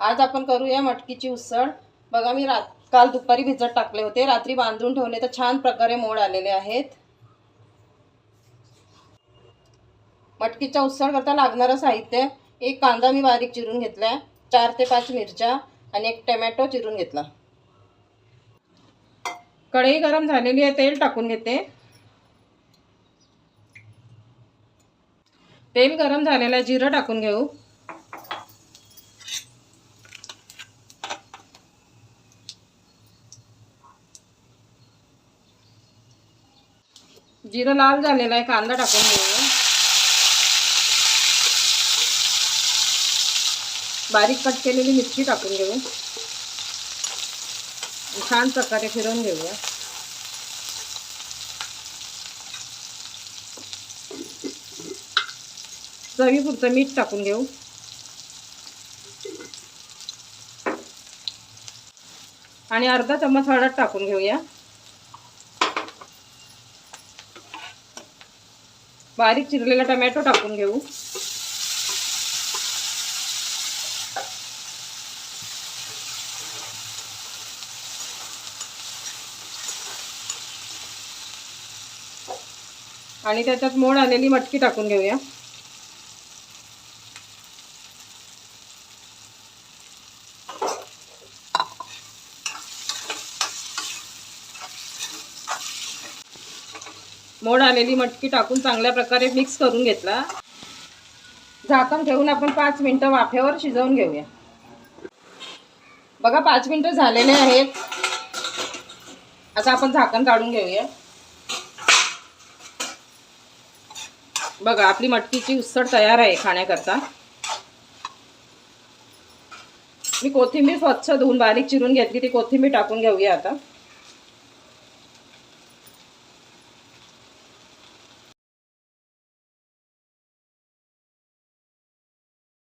आज आपण करूया मटकीची उसळ. बघा मी रात काल दुपारी भिजत टाकले होते. रात्री बांधून ठेवले तर छान प्रकारे मोड आलेले आहेत. मटकीच्या उसळ करता लागणारं साहित्य एक कांदा मी बारीक चिरून घेतला चार ते पाच मिरच्या आणि एक टमॅटो चिरून घेतला. कढई गरम झालेली आहे तेल टाकून घेते. तेल गरम झालेलं आहे जिरं टाकून घेऊ. जिरं लाल झालेलं आहे कांदा टाकून घेऊया बारीक कट केलेली मिरची टाकून घेऊ. छान प्रकारे फिरवून घेऊया. चवीपुरतं मीठ टाकून घेऊ. आणि अर्धा चम्मच हळद टाकून घेऊया. बारीक चिरलेला टमॅटो टाकून घेऊ. आणि त्याच्यात मोड आलेली मटकी टाकून घेऊया. मोड आलेली मटकी टाकून चांगल्या प्रकारे मिक्स करून घेतला. झाकण ठेवून आपण पाच मिनटं वाफेवर शिजवून घेऊया. बघा पाच मिनटं झालेले आहेत. आता आपण झाकण काढून घेऊया. बघा आपली मटकीची उसळ तयार आहे खाण्याकरता. मी कोथिंबीर स्वच्छ धुवून बारीक चिरून घेतली ती कोथिंबीर टाकून घेऊया आता.